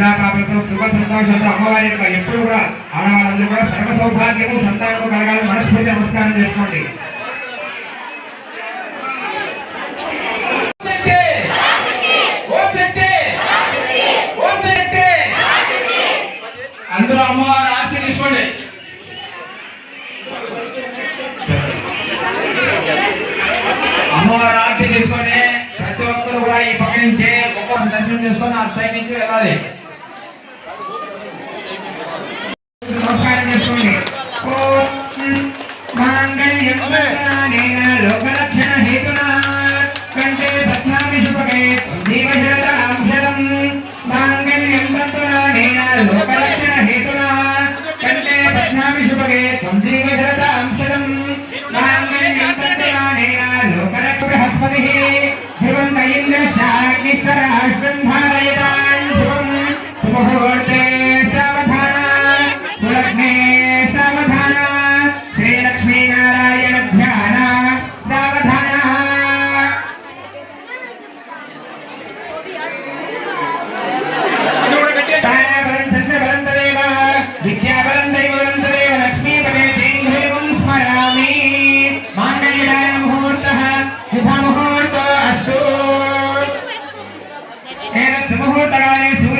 పిల్లా పాపలతో శుభ సంతోషాలు అమ్మవారి యొక్క ఎప్పుడు కూడా ఆడవాళ్ళందరూ కూడా సర్వ సౌభాగ్యము సంతానము కలగాలని మనస్ఫూర్తి నమస్కారం చేసుకోండి. ప్రతి ఒక్కరు కూడా ఈ పక్క నుంచి ఒక్కొక్క దర్శనం చేసుకొని ఆ సైడ్ నుంచి వెళ్ళాలి. Yeah. శుభహూర్తకాలే సూర్య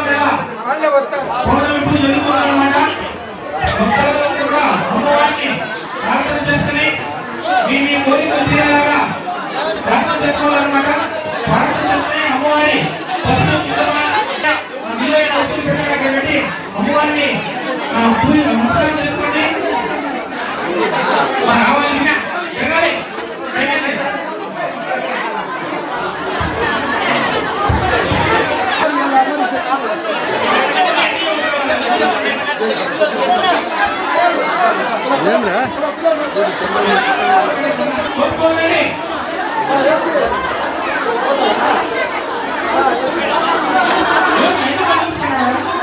తెచ్చుకోవాలన్నమాట భారతదేశమే అమ్మవారి అమ్మవారిని నమస్కారం చేసుకోండి రావాలి జరగాలి ఏంద్రా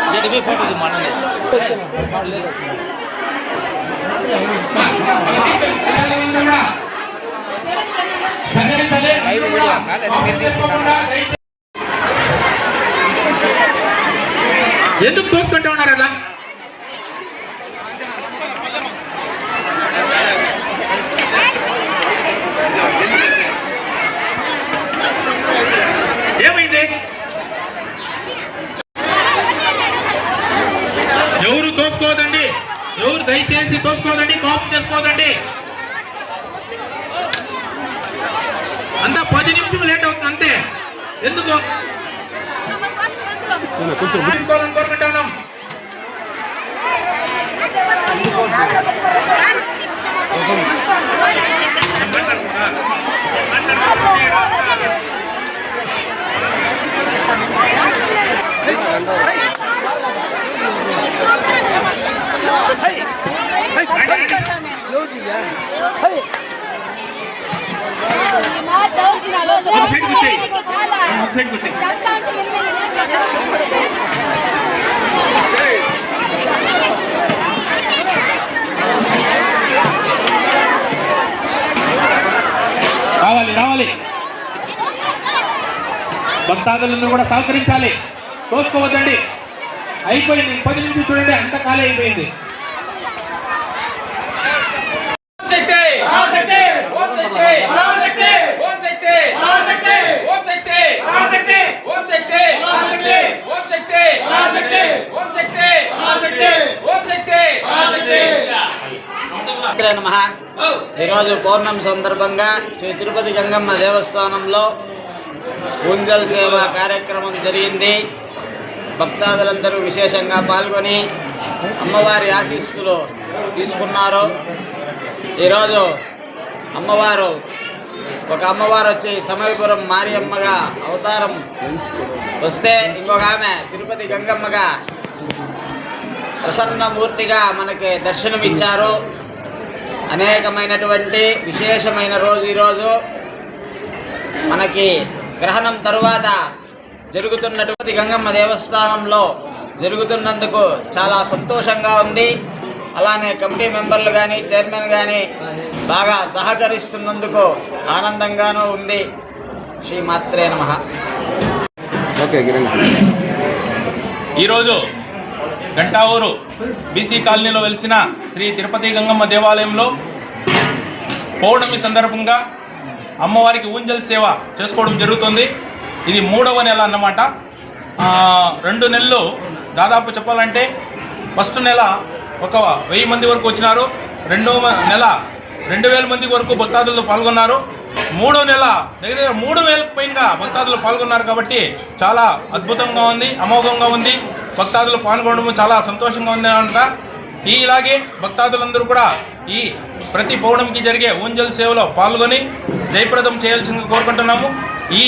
வீட்டுமே போட்டது மண்ணு. லைவ் வீடியோ மேலே பேர் తీసుకుంటాను ఎందుకు రావాలి రావాలి. భక్తాదులందరూ కూడా సహకరించాలి. తోసుకోవద్దండి. అయిపోయింది. పది నిమిషం చూడండి అంత ఖాళీ అయిపోయింది శక్తి ఓం శక్తి ఓం శక్తి ఓం శక్తి ఓం శక్తి ఓం శక్తి ఓం శక్తి ఓం శక్తి శ్రీ నమ ఈరోజు పౌర్ణమి సందర్భంగా శ్రీ తిరుపతి గంగమ్మ దేవస్థానంలో ఊంజల్ సేవ కార్యక్రమం జరిగింది. భక్తాదులందరూ విశేషంగా పాల్గొని అమ్మవారి ఆశీస్సులు తీసుకున్నారు. ఈరోజు అమ్మవారు ఒక అమ్మవారు వచ్చి సమయపురం మారియమ్మగా అవతారం వస్తే ఇంకొక ఆమె తిరుపతి గంగమ్మగా ప్రసన్నమూర్తిగా మనకి దర్శనమిచ్చారు. అనేకమైనటువంటి విశేషమైన రోజు ఈరోజు మనకి గ్రహణం తరువాత జరుగుతున్నటువంటి గంగమ్మ దేవస్థానంలో జరుగుతున్నందుకు చాలా సంతోషంగా ఉంది. అలానే కమిటీ మెంబర్లు కానీ చైర్మన్ కానీ బాగా సహకరిస్తున్నందుకు ఆనందంగానూ ఉంది. శ్రీ మాత్రే నమః ఈరోజు గంటావూరు బీసీ కాలనీలో వెలిసిన శ్రీ తిరుపతి గంగమ్మ దేవాలయంలో పౌర్ణమి సందర్భంగా అమ్మవారికి ఊంజల్ సేవ చేసుకోవడం జరుగుతుంది. ఇది మూడవ నెల అన్నమాట. రెండు నెలలు దాదాపు చెప్పాలంటే ఫస్ట్ నెల ఒక వెయ్యి మంది వరకు వచ్చినారు. రెండవ మ- నెల రెండు వేల మంది వరకు భక్తాదులు పాల్గొన్నారు. మూడో నెల దగ్గర మూడు వేలకు పైన భక్తాదులు పాల్గొన్నారు కాబట్టి చాలా అద్భుతంగా ఉంది అమోఘంగా ఉంది. భక్తాదులు పాల్గొనడం చాలా సంతోషంగా ఉంది అంట ఈ ఇలాగే భక్తాదులందరూ కూడా ఈ ప్రతి పౌర్ణమికి జరిగే ఊంజల్ సేవలో పాల్గొని జయప్రదం చేయాల్సిందిగా కోరుకుంటున్నాము. ఈ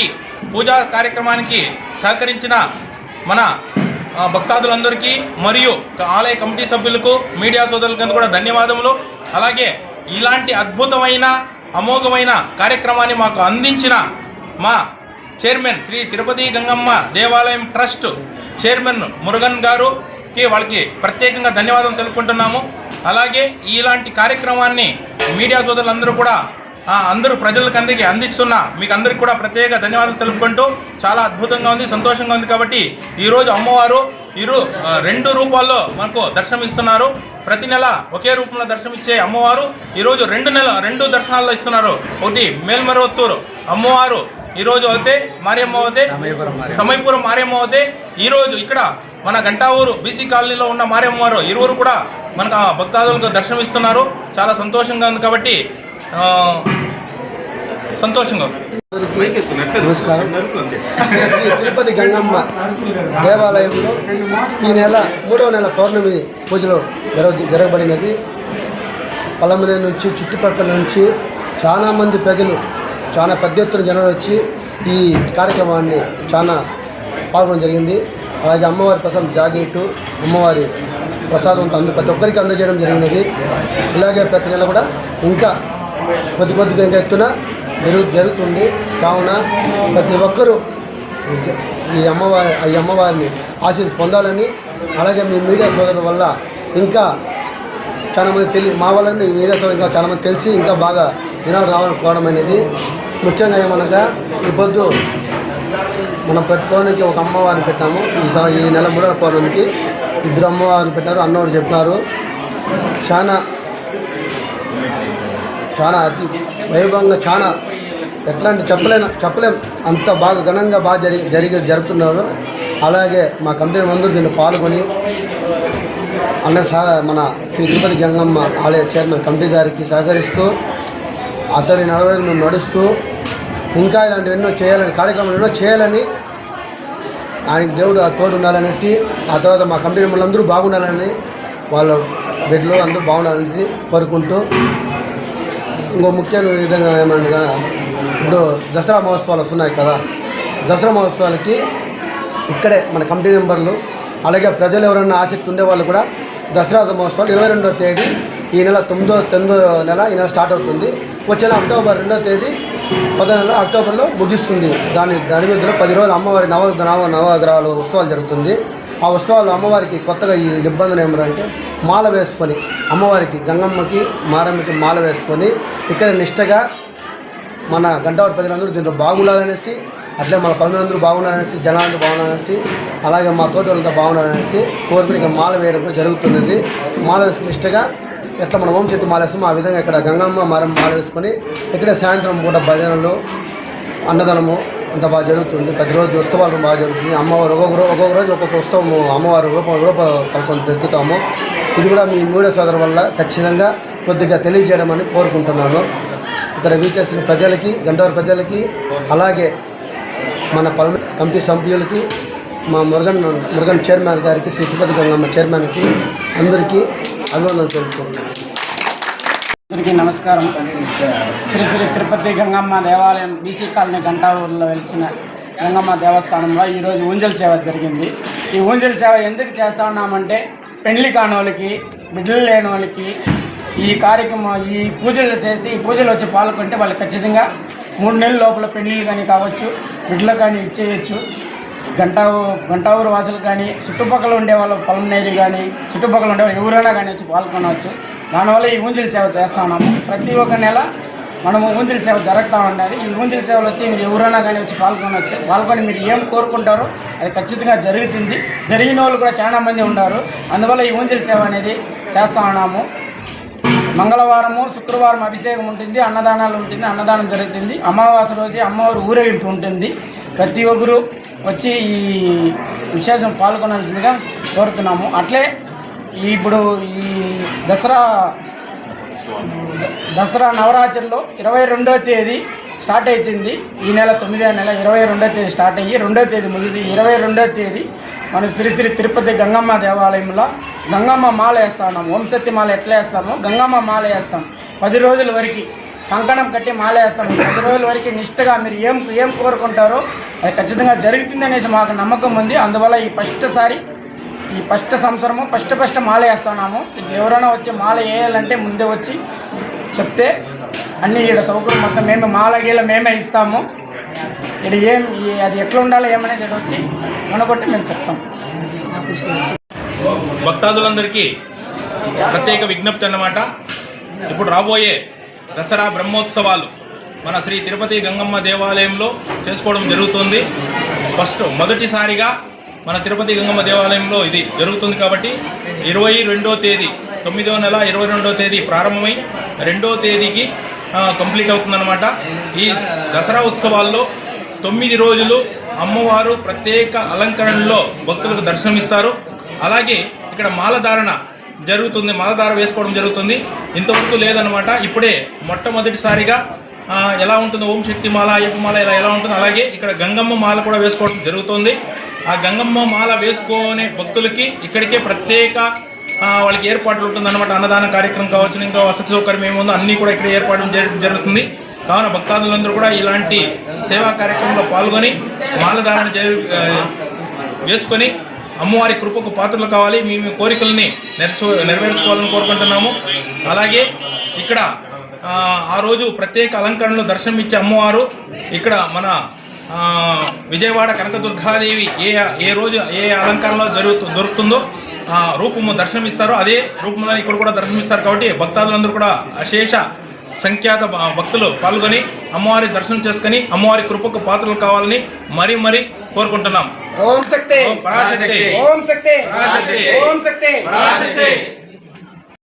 పూజా కార్యక్రమానికి సహకరించిన మన భక్తాదులందరికీ మరియు ఆలయ కమిటీ సభ్యులకు మీడియా సోదరులకు కూడా ధన్యవాదములు. అలాగే ఇలాంటి అద్భుతమైన అమోఘమైన కార్యక్రమాన్ని మాకు అందించిన మా చైర్మన్ శ్రీ తిరుపతి గంగమ్మ దేవాలయం ట్రస్ట్ చైర్మన్ మురుగన్ గారుకి వాళ్ళకి ప్రత్యేకంగా ధన్యవాదం తెలుపుకుంటున్నాము. అలాగే ఇలాంటి కార్యక్రమాన్ని మీడియా సోదరులందరూ కూడా అందరూ ప్రజలకు అందరికీ అందిస్తున్న మీకు అందరికీ కూడా ప్రత్యేక ధన్యవాదాలు తెలుపుకుంటూ చాలా అద్భుతంగా ఉంది సంతోషంగా ఉంది కాబట్టి ఈరోజు అమ్మవారు ఇరు రెండు రూపాల్లో మనకు దర్శనమిస్తున్నారు ప్రతి నెల ఒకే రూపంలో దర్శనమిచ్చే అమ్మవారు ఈరోజు రెండు నెల రెండు దర్శనాల్లో ఇస్తున్నారు. ఒకటి మేల్మరవత్తూరు అమ్మవారు ఈరోజు అయితే మారియమ్మ అవుతే సమయపురం మారియమ్మ అవుతే ఈరోజు ఇక్కడ మన గంటావూరు బీసీ కాలనీలో ఉన్న మారియమ్మవారు ఇరువురు కూడా మనకు ఆ భక్తాదులకు దర్శనమిస్తున్నారు. చాలా సంతోషంగా ఉంది కాబట్టి సంతోషంగా. నమస్కారం. శ్రీ తిరుపతి గంగమ్మ దేవాలయంలో ఈ నెల మూడవ నెల పౌర్ణమి పూజలు జరగ జరగబడినది. పలమనే నుంచి చుట్టుపక్కల నుంచి చాలా మంది ప్రజలు చాలా పెద్ద ఎత్తున జనాలు వచ్చి ఈ కార్యక్రమాన్ని చాలా పాల్గొనడం జరిగింది. అలాగే అమ్మవారి ప్రసాదం జాగేటు అమ్మవారి ప్రసాదం అందు ప్రతి ఒక్కరికి అందజేయడం జరిగినది. ఇలాగే ప్రతి నెల కూడా ఇంకా కొద్ది కొద్దిగా ఇంకా ఎత్తున జరుగు జరుగుతుంది. కావున ప్రతి ఒక్కరూ ఈ అమ్మవారి ఈ అమ్మవారిని ఆశీస్ పొందాలని అలాగే మీ మీడియా సోదరుల వల్ల ఇంకా చాలామంది తెలి మా వల్ల మీడియా సోదరు ఇంకా చాలామంది తెలిసి ఇంకా బాగా దినాలు రావాలనుకోవడం అనేది ముఖ్యంగా ఏమనగా ఈ పొద్దు మనం ప్రతి పౌర్ణమికి ఒక అమ్మవారిని పెట్టాము. ఈ స- ఈ నెల మూడవ పౌర్ణమికి ఇద్దరు అమ్మవారిని పెట్టారు. అన్నవారు చెప్పినారు. చాలా చాలా అతి వైభవంగా చాలా ఎట్లా అంటే చెప్పలేను చెప్పలేం. అంత బాగా ఘనంగా బాగా జరిగి జరిగి జరుపుతున్నారు. అలాగే మా కంపెనీ ముందు దీన్ని పాల్గొని అన్న సహ మన శ్రీ తిరుపతి గంగమ్మ ఆలయ చైర్మన్ కమిటీ గారికి సహకరిస్తూ అతని నడవడికి మేము నడుస్తూ ఇంకా ఇలాంటివి ఎన్నో చేయాలని కార్యక్రమాలు ఎన్నో చేయాలని ఆయనకి దేవుడు ఆ తోడు ఉండాలనేసి ఆ తర్వాత మా కంపెనీ అందరూ బాగుండాలని వాళ్ళ బిడ్డలు అందరూ బాగుండాలని కోరుకుంటూ ఇంకో ముఖ్యమైన విధంగా ఏమనగా ఇప్పుడు దసరా మహోత్సవాలు వస్తున్నాయి కదా. దసరా మహోత్సవాలకి ఇక్కడే మన కమిటీ మెంబర్లు అలాగే ప్రజలు ఎవరైనా ఆసక్తి ఉండే వాళ్ళు కూడా దసరా మహోత్సవాలు ఇరవై రెండవ తేదీ ఈ నెల తొమ్మిదో తొమ్మిదో నెల ఈ నెల స్టార్ట్ అవుతుంది. వచ్చే అక్టోబర్ రెండో తేదీ పదో నెల అక్టోబర్లో ముగిస్తుంది. దాని దాని మీద పది రోజులు అమ్మవారి నవ నవ నవగ్రహాలు ఉత్సవాలు జరుగుతుంది. ఆ ఉత్సవాలు అమ్మవారికి కొత్తగా ఈ నిబంధన ఏమిటంటే మాల వేసుకొని అమ్మవారికి గంగమ్మకి మారమ్మకి మాల వేసుకొని ఇక్కడ నిష్టగా మన గంటవారి ప్రజలందరూ దీంట్లో బాగుండాలనేసి అట్లే మన పనులందరూ బాగుండాలనేసి జనాలందరూ బాగున్నారనేసి అలాగే మా తోటలంతా బాగున్నారనేసి బాగుండాలనేసి కోరుకుని ఇక్కడ మాల వేయడం జరుగుతున్నది. మాల వేసుకుని ఇష్టగా ఎట్లా మనం ఓం చేతి మాల ఆ విధంగా ఇక్కడ గంగమ్మ మారం మాల వేసుకొని ఇక్కడే సాయంత్రం పూట భజనలు అన్నదానము అంత బాగా జరుగుతుంది. ప్రతిరోజు ఉత్సవాలు బాగా జరుగుతుంది. అమ్మవారు ఒక్కొక్క రోజు ఒక్కొక్క రోజు ఒక్కొక్క ఉత్సవం అమ్మవారు రూప రూప కల్పన తెచ్చుతాము. ఇది కూడా మీ మీడియా సోదరు వల్ల ఖచ్చితంగా కొద్దిగా తెలియజేయడం అని కోరుకుంటున్నాను. ఇక్కడ వీచేసిన ప్రజలకి గంటవారి ప్రజలకి అలాగే మన పలు కమిటీ సభ్యులకి మా మురుగన్ మురుగన్ చైర్మన్ గారికి శ్రీ తిరుపతి గంగమ్మ చైర్మన్కి అందరికీ అభినందనలు తెలుపుకుంటున్నాను అందరికీ నమస్కారం శ్రీ శ్రీ తిరుపతి గంగమ్మ దేవాలయం బీసీ కాలనీ గంటావూరులో వెలిచిన గంగమ్మ దేవస్థానంలో ఈరోజు ఊంజల్ సేవ జరిగింది. ఈ ఊంజల్ సేవ ఎందుకు చేస్తా ఉన్నామంటే పెండ్లి కాని బిడ్డలు లేని వాళ్ళకి ఈ కార్యక్రమం ఈ పూజలు చేసి ఈ పూజలు వచ్చి పాల్గొంటే వాళ్ళు ఖచ్చితంగా మూడు నెలల లోపల పెళ్ళిళ్ళు కానీ కావచ్చు బిడ్డలు కానీ ఇచ్చేయచ్చు. గంటా గంటావూరు వాసులు కానీ చుట్టుపక్కల ఉండే వాళ్ళు పొలంనేరి కానీ చుట్టుపక్కల ఉండే వాళ్ళు ఎవరైనా కానీ వచ్చి పాల్గొనవచ్చు. దానివల్ల ఈ ఊంజల్ సేవ చేస్తా ఉన్నాము. ప్రతి ఒక్క నెల మనము ఊంజుల సేవ జరుగుతూ ఉండాలి. ఈ ఊంజల్ సేవలు వచ్చి మీరు ఎవరైనా కానీ వచ్చి పాల్గొనవచ్చు. పాల్గొని మీరు ఏం కోరుకుంటారో అది ఖచ్చితంగా జరుగుతుంది. జరిగిన వాళ్ళు కూడా చాలా మంది ఉన్నారు. అందువల్ల ఈ ఊంజల్ సేవ అనేది చేస్తూ ఉన్నాము. మంగళవారము శుక్రవారం అభిషేకం ఉంటుంది అన్నదానాలు ఉంటుంది అన్నదానం జరుగుతుంది. అమావాస్య రోజు అమ్మవారు ఊరేగింపు ఉంటుంది. ప్రతి ఒక్కరు వచ్చి ఈ విశేషం పాల్గొనాల్సిందిగా కోరుతున్నాము. అట్లే ఇప్పుడు ఈ దసరా దసరా నవరాత్రిలో ఇరవై రెండో తేదీ స్టార్ట్ అవుతుంది ఈ నెల తొమ్మిదో నెల ఇరవై రెండో తేదీ స్టార్ట్ అయ్యి రెండో తేదీ ముగిది ఇరవై రెండో తేదీ మన శ్రీ శ్రీ తిరుపతి గంగమ్మ దేవాలయంలో గంగమ్మ మాల వేస్తాము. ఓంశక్తి మాల ఎట్లా వేస్తామో గంగమ్మ మాల వేస్తాం పది రోజుల వరకు కంకణం కట్టి మాల వేస్తాము పది రోజుల వరకు నిష్ఠగా మీరు ఏం ఏం కోరుకుంటారో అది ఖచ్చితంగా జరుగుతుంది అనేసి మాకు నమ్మకం ఉంది. అందువల్ల ఈ ఫస్ట్ సారి ఈ ఫస్ట్ సంవత్సరము ఫస్ట్ ఫస్ట్ మాల వేస్తున్నాము. ఎవరైనా వచ్చి మాల వేయాలంటే ముందే వచ్చి చెప్తే అన్ని ఇక్కడ సౌకర్యం మొత్తం మేమే మాల గీల మేమే ఇస్తాము. ఇక్కడ ఏం అది ఎట్లా ఉండాలో ఏమనేది ఇక్కడ వచ్చి అనుకుంటే మేము చెప్తాం. భక్తాదులందరికీ ప్రత్యేక విజ్ఞప్తి అన్నమాట. ఇప్పుడు రాబోయే దసరా బ్రహ్మోత్సవాలు మన శ్రీ తిరుపతి గంగమ్మ దేవాలయంలో చేసుకోవడం జరుగుతుంది. ఫస్ట్ మొదటిసారిగా మన తిరుపతి గంగమ్మ దేవాలయంలో ఇది జరుగుతుంది కాబట్టి ఇరవై రెండో తేదీ తొమ్మిదో నెల ఇరవై రెండో తేదీ ప్రారంభమై రెండో తేదీకి కంప్లీట్ అవుతుందన్నమాట. ఈ దసరా ఉత్సవాల్లో తొమ్మిది రోజులు అమ్మవారు ప్రత్యేక అలంకరణలో భక్తులకు దర్శనమిస్తారు. అలాగే ఇక్కడ మాలధారణ జరుగుతుంది మతధార వేసుకోవడం జరుగుతుంది. ఇంతవరకు లేదనమాట ఇప్పుడే మొట్టమొదటిసారిగా ఎలా ఉంటుందో ఓం శక్తి మాల అయ్యప్పమాల ఇలా ఎలా ఉంటుందో అలాగే ఇక్కడ గంగమ్మ మాల కూడా వేసుకోవడం జరుగుతుంది. ఆ గంగమ్మ మాల వేసుకునే భక్తులకి ఇక్కడికే ప్రత్యేక వాళ్ళకి ఏర్పాట్లు ఉంటుందన్నమాట. అన్నదాన కార్యక్రమం కావచ్చు ఇంకా వసతి సౌకర్యం ఏముందో అన్నీ కూడా ఇక్కడ ఏర్పాటు జరుగుతుంది. కావున భక్తాదులందరూ కూడా ఇలాంటి సేవా కార్యక్రమంలో పాల్గొని మాలధారణ జరు వేసుకొని అమ్మవారి కృపకు పాత్రలు కావాలి. మీ మీ కోరికల్ని నెరచు నెరవేర్చుకోవాలని కోరుకుంటున్నాము. అలాగే ఇక్కడ ఆ, రోజు ప్రత్యేక అలంకరణలో దర్శనం ఇచ్చే అమ్మవారు ఇక్కడ మన విజయవాడ కనకదుర్గాదేవి ఏ ఏ రోజు ఏ అలంకరణలో జరుగు దొరుకుతుందో ఆ రూపము దర్శనమిస్తారో. అదే రూపంలో ఇక్కడ కూడా దర్శనమిస్తారు కాబట్టి భక్తాదులందరూ కూడా అశేష సంఖ్యాత భ- భక్తులు పాల్గొని అమ్మవారి దర్శనం చేసుకొని అమ్మవారి కృపకు పాత్రలు కావాలని మరీ మరీ కోరుకుంటున్నాం. ఓం శక్తి ఓం పరాశక్తి ఓం శక్తి పరాశక్తి. ఓం శక్తి పరాశక్తి